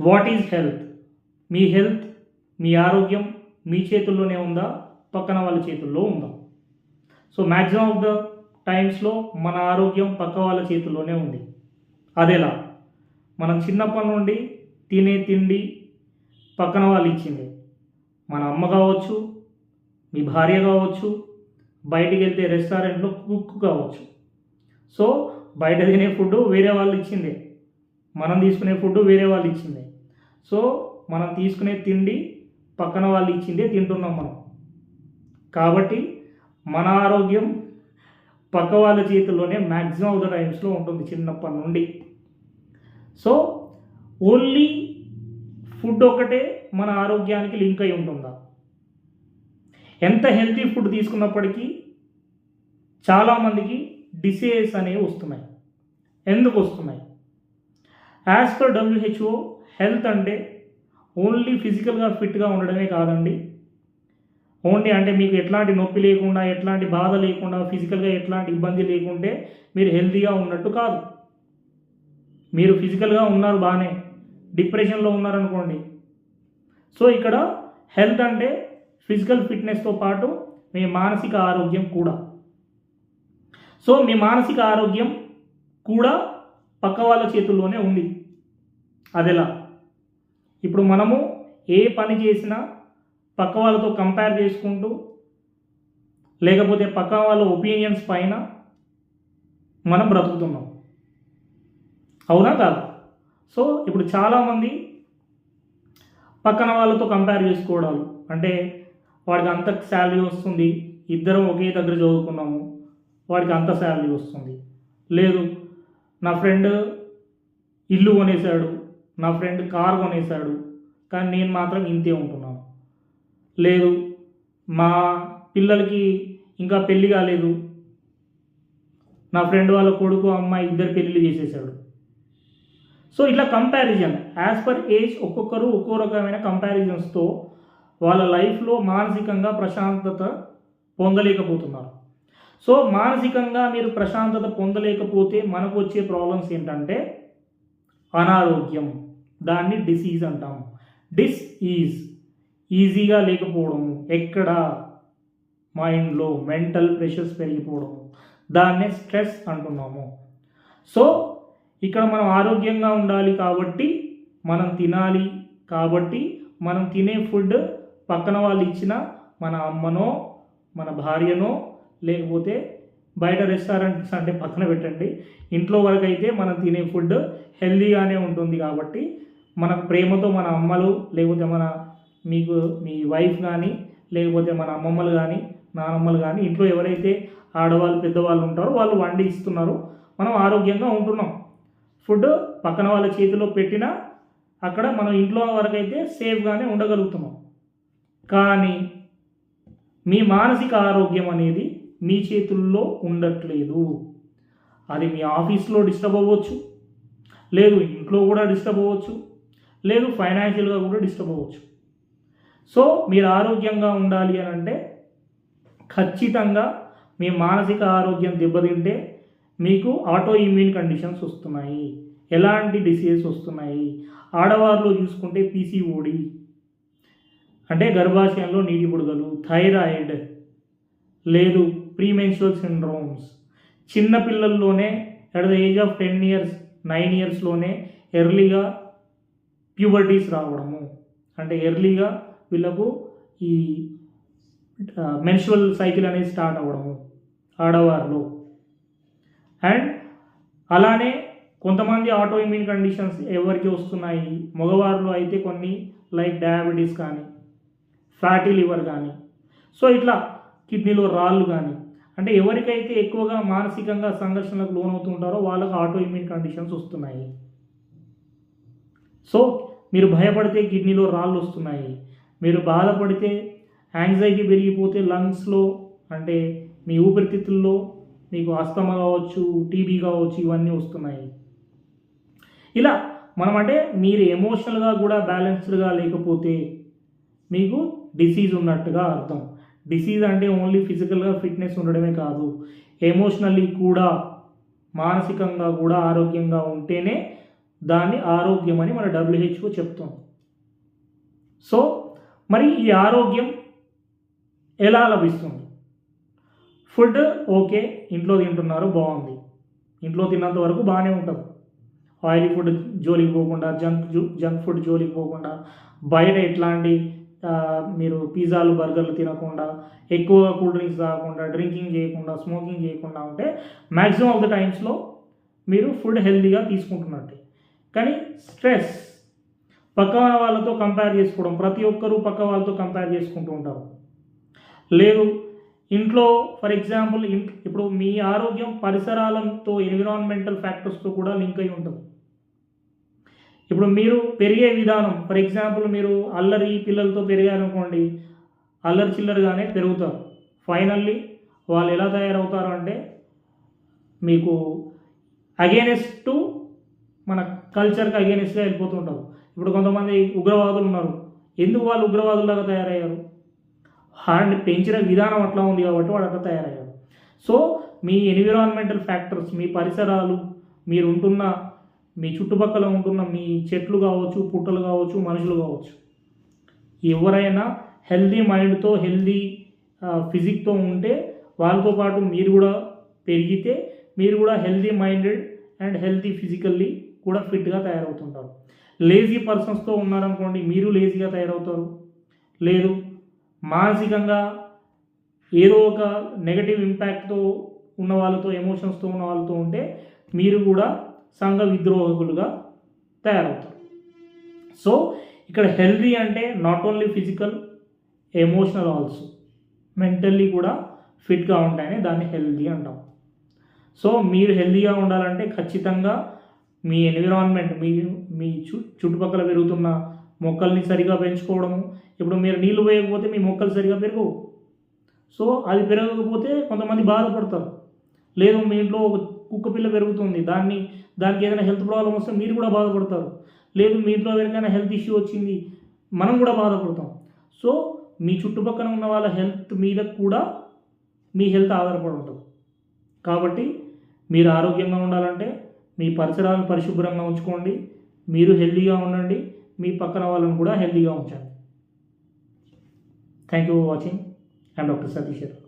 What is health మీ health మీ ఆరోగ్యం మీ చేతుల్లోనే ఉందా? పక్కన వాళ్ళ చేతుల్లో ఉందా? సో మ్యాక్సిమం ఆఫ్ ద టైమ్స్లో మన ఆరోగ్యం పక్క వాళ్ళ చేతుల్లోనే ఉంది. అదేలా మనం చిన్నప్పటి నుండి తినే తిండి పక్కన వాళ్ళు ఇచ్చింది. మన అమ్మ కావచ్చు మీ భార్య కావచ్చు బయటికి వెళ్తే రెస్టారెంట్లో కుక్ కావచ్చు. సో బయట తినే ఫుడ్ వేరే వాళ్ళు ఇచ్చిందే. మనం తీసుకునే ఫుడ్ వేరే వాళ్ళు ఇచ్చింది. సో మనం తీసుకునే తిండి పక్కన వాళ్ళు ఇచ్చిందే తింటున్నాం మనం. కాబట్టి మన ఆరోగ్యం పక్క వాళ్ళ చేతుల్లోనే మ్యాక్సిమం ఆఫ్ ద టైమ్స్లో ఉంటుంది చిన్నప్పటి నుండి. సో ఓన్లీ ఫుడ్ ఒకటే మన ఆరోగ్యానికి లింక్ అయి ఉంటుందా? ఎంత హెల్తీ ఫుడ్ తీసుకున్నప్పటికీ చాలామందికి డిసీజెస్ అనేవి వస్తున్నాయి. ఎందుకు వస్తున్నాయి? యాజ్ పర్ డబ్ల్యూహెచ్ఓ హెల్త్ అంటే ఓన్లీ ఫిజికల్గా ఫిట్గా ఉండడమే కాదండి. ఓన్లీ అంటే మీకు ఎట్లాంటి నొప్పి లేకుండా ఎట్లాంటి బాధ లేకుండా ఫిజికల్గా ఎట్లాంటి ఇబ్బంది లేకుంటే మీరు హెల్తీగా ఉన్నట్టు కాదు. మీరు ఫిజికల్గా ఉన్నారు బాగానే డిప్రెషన్లో ఉన్నారనుకోండి. సో ఇక్కడ హెల్త్ అంటే ఫిజికల్ ఫిట్నెస్తో పాటు మీ మానసిక ఆరోగ్యం కూడా. సో మీ మానసిక ఆరోగ్యం కూడా పక్క వాళ్ళ చేతుల్లోనే ఉంది. అదెలా. ఇప్పుడు మనము ఏ పని చేసినా పక్క వాళ్ళతో కంపేర్ చేసుకుంటూ లేకపోతే పక్క వాళ్ళ ఒపీనియన్స్ పైన మనం బ్రతుకుతున్నాం. అవునా కాదు? సో ఇప్పుడు చాలామంది పక్కన వాళ్ళతో కంపేర్ చేసుకోవడాలు. అంటే వాడికి అంత శాలరీ వస్తుంది ఇద్దరం ఒకే దగ్గర చదువుకున్నాము వాడికి అంత శాలరీ వస్తుంది. లేదు నా ఫ్రెండ్ ఇల్లు కొనేశాడు నా ఫ్రెండ్ కార్ కొనేశాడు కానీ నేను మాత్రం ఇంతే ఉంటున్నాను. లేదు మా పిల్లలకి ఇంకా పెళ్ళి కాలేదు. నా ఫ్రెండ్ వాళ్ళ కొడుకు అమ్మాయి ఇద్దరు పెళ్ళిళ్ళు చేసేసాడు సో ఇట్లా కంపారిజన్ యాజ్ పర్ ఏజ్ ఒక్కొక్కరు ఒక్కో రకమైన కంపారిజన్స్తో వాళ్ళ లైఫ్లో మానసికంగా ప్రశాంతత పొందలేకపోతున్నారు. సో మానసికంగా మీరు ప్రశాంతత పొందలేకపోతే మనకు వచ్చే ప్రాబ్లమ్స్ ఏంటంటే అనారోగ్యం. దాన్ని డిసీజ్ అంటాం. డిస్ ఈజ్ ఈజీగా లేకపోవడం ఎక్కడ? మైండ్లో మెంటల్ ప్రెషర్స్ పెరిగిపోవడం. దాన్నే స్ట్రెస్ అంటున్నాము. సో ఇక్కడ మనం ఆరోగ్యంగా ఉండాలి కాబట్టి మనం తినాలి కాబట్టి మనం తినే ఫుడ్ పక్కన వాళ్ళు ఇచ్చిన మన అమ్మనో మన భార్యనో లేకపోతే బయట రెస్టారెంట్స్ అంటే పక్కన పెట్టండి. ఇంట్లో వరకు అయితే మనం తినే ఫుడ్ హెల్దీగానే ఉంటుంది కాబట్టి మన ప్రేమతో మన అమ్మలు లేకపోతే మన మీకు మీ వైఫ్ కానీ లేకపోతే మన అమ్మమ్మలు కానీ నానమ్మలు కానీ ఇంట్లో ఎవరైతే ఆడవాళ్ళు పెద్దవాళ్ళు ఉంటారో వాళ్ళు వండి ఇస్తున్నారు. మనం ఆరోగ్యంగా ఉంటున్నాం. ఫుడ్ పక్కన వాళ్ళ చేతిలో పెట్టినా అక్కడ మనం ఇంట్లో వరకైతే సేఫ్గానే ఉండగలుగుతున్నాం. కానీ మీ మానసిక ఆరోగ్యం అనేది మీ చేతుల్లో ఉండట్లేదు. అది మీ ఆఫీస్లో డిస్టర్బ్ అవ్వచ్చు. లేదు ఇంట్లో కూడా డిస్టర్బ్ అవ్వచ్చు. లేదు ఫైనాన్షియల్గా కూడా డిస్టర్బ్ అవ్వచ్చు. సో మీరు ఆరోగ్యంగా ఉండాలి అని అంటే ఖచ్చితంగా మీ మానసిక ఆరోగ్యం దెబ్బతింటే మీకు ఆటో ఇమ్యూన్ కండిషన్స్ వస్తున్నాయి. ఎలాంటి డిసీజెస్ వస్తున్నాయి? ఆడవారిలో చూసుకుంటే పీసీఓడి అంటే గర్భాశయంలో నీటి బుడగలు థైరాయిడ్ లేదు ప్రీమెన్షువల్ సిండ్రోమ్స్ చిన్న పిల్లల్లోనే at the age of ten years nine ఇయర్స్లోనే ఎర్లీగా ప్యూబర్టీస్ రావడము. అంటే ఎర్లీగా వీళ్ళకు ఈ మెన్షువల్ సైకిల్ అనేది స్టార్ట్ అవ్వడము. ఆడవారిలో. అండ్ అలానే కొంతమంది ఆటో ఇమ్యూన్ కండిషన్స్ ఎవరికి వస్తున్నాయి? మగవారిలో అయితే కొన్ని లైక్ డయాబెటీస్ కానీ ఫ్యాటీ లివర్ కానీ. సో ఇట్లా కిడ్నీలో రాళ్ళు కానీ. అంటే ఎవరికైతే ఎక్కువగా మానసికంగా సంఘర్షణలకు లోనవుతుంటారో వాళ్ళకు ఆటో ఇమ్యూన్ కండిషన్స్ వస్తున్నాయి. సో మీరు భయపడితే కిడ్నీలో రాళ్ళు వస్తున్నాయి. మీరు బాధపడితే యాంగ్జైటీ పెరిగిపోతే లంగ్స్లో అంటే మీ ఊపిరితిత్తుల్లో మీకు అస్తమా కావచ్చు టీబీ కావచ్చు ఇవన్నీ వస్తున్నాయి. ఇలా మనం అంటే మీరు ఎమోషనల్గా కూడా బ్యాలెన్స్డ్గా లేకపోతే మీకు డిసీజ్ ఉన్నట్టుగా అర్థం. డిసీజ్ అంటే ఓన్లీ ఫిజికల్గా ఫిట్నెస్ ఉండడమే కాదు. ఎమోషనల్లీ కూడా మానసికంగా కూడా ఆరోగ్యంగా ఉంటేనే దాన్ని ఆరోగ్యం అని మన డబ్ల్యూహెచ్ఓ చెప్తుంది. సో మరి ఈ ఆరోగ్యం ఎలా లభిస్తుంది? ఫుడ్ ఓకే ఇంట్లో తింటున్నారు బాగుంది. ఇంట్లో తిన్నంత వరకు బాగానే ఉంటుంది. ఆయిలీ ఫుడ్ జోలికి పోకుండా జంక్ జంక్ ఫుడ్ జోలికి పోకుండా బయట ఎట్లాంటి మీరు పిజ్జాలు బర్గర్లు తినకుండా ఎక్కువ కూల్ డ్రింక్స్ తాగకుండా డ్రింకింగ్ చేయకుండా స్మోకింగ్ చేయకుండా ఉంటే మ్యాక్సిమం ఆఫ్ ద టైమ్స్లో మీరు ఫుడ్ హెల్తీగా తీసుకుంటున్నట్టే. కానీ స్ట్రెస్ పక్క వాళ్ళతో కంపేర్ చేసుకోవడం ప్రతి ఒక్కరూ పక్క వాళ్ళతో కంపేర్ చేసుకుంటూ ఉంటారు. లేదు ఇంట్లో ఫర్ ఎగ్జాంపుల్ ఇప్పుడు మీ ఆరోగ్యం పరిసరాలతో ఎన్విరాన్మెంటల్ ఫ్యాక్టర్స్తో కూడా లింక్ అయి ఉంటుంది. ఇప్పుడు మీరు పెరిగే విధానం ఫర్ ఎగ్జాంపుల్ మీరు అల్లరి పిల్లలతో పెరిగారనుకోండి అల్లరి చిల్లరగానే పెరుగుతారు. ఫైనల్లీ వాళ్ళు ఎలా తయారవుతారు అంటే మీకు అగేనెస్ట్ టు మన కల్చర్కి అగేనెస్ట్గా వెళ్ళిపోతుంటారు ఇప్పుడు కొంతమంది ఉగ్రవాదులు ఉన్నారు. ఎందుకు వాళ్ళు ఉగ్రవాదుల్లాగా తయారయ్యారు? వాడిని పెంచిన విధానం అట్లా ఉంది కాబట్టి వాడు అట్లా తయారయ్యారు. సో మీ ఎన్విరాన్మెంటల్ ఫ్యాక్టర్స్ మీ పరిసరాలు మీరు ఉంటున్న మీ చుట్టుపక్కల ఉంటున్న మీ చెట్లు కావచ్చు పుట్టలు కావచ్చు మనుషులు కావచ్చు. ఎవరైనా హెల్దీ మైండ్తో హెల్దీ ఫిజిక్తో ఉంటే వాళ్ళతో పాటు మీరు కూడా పెరిగితే మీరు కూడా healthy minded and healthy physically కూడా ఫిట్గా తయారవుతుంటారు. లేజీ పర్సన్స్తో ఉన్నారనుకోండి మీరు లేజీగా తయారవుతారు. లేదు మానసికంగా ఏదో ఒక నెగటివ్ ఇంపాక్ట్తో ఉన్న వాళ్ళతో ఎమోషన్స్తో ఉన్న వాళ్ళతో ఉంటే మీరు కూడా సంఘ విద్రోహకులుగా తయారవుతారు. సో ఇక్కడ హెల్దీ అంటే not only physical emotional also mentally కూడా ఫిట్గా ఉంటాయని దాన్ని హెల్దీ అంటాం. సో మీరు హెల్దీగా ఉండాలంటే ఖచ్చితంగా మీ ఎన్విరాన్మెంట్ మీ మీ చు చుట్టుపక్కల పెరుగుతున్న మొక్కల్ని సరిగా పెంచుకోవడము. ఇప్పుడు మీరు నీళ్ళు పోయకపోతే మీ మొక్కలు సరిగా పెరగవు. సో అది పెరగకపోతే కొంతమంది బాధపడతారు. లేదు మీ ఇంట్లో ఒక కుక్క పిల్ల పెరుగుతుంది. దాన్ని దానికి ఏదైనా హెల్త్ ప్రాబ్లం వస్తే మీరు కూడా బాధపడతారు. లేదు మీ ఇంట్లో ఎవరికైనా హెల్త్ ఇష్యూ వచ్చింది మనం కూడా బాధపడతాం. సో మీ చుట్టుపక్కన ఉన్న వాళ్ళ హెల్త్ మీద కూడా మీ హెల్త్ ఆధారపడి ఉంటుంది. కాబట్టి మీరు ఆరోగ్యంగా ఉండాలంటే మీ పరిసరాలను పరిశుభ్రంగా ఉంచుకోండి. మీరు హెల్తీగా ఉండండి. మీ పక్కన వాళ్ళని కూడా హెల్దీగా ఉంచండి. Thank you for watching I'm doctor Satish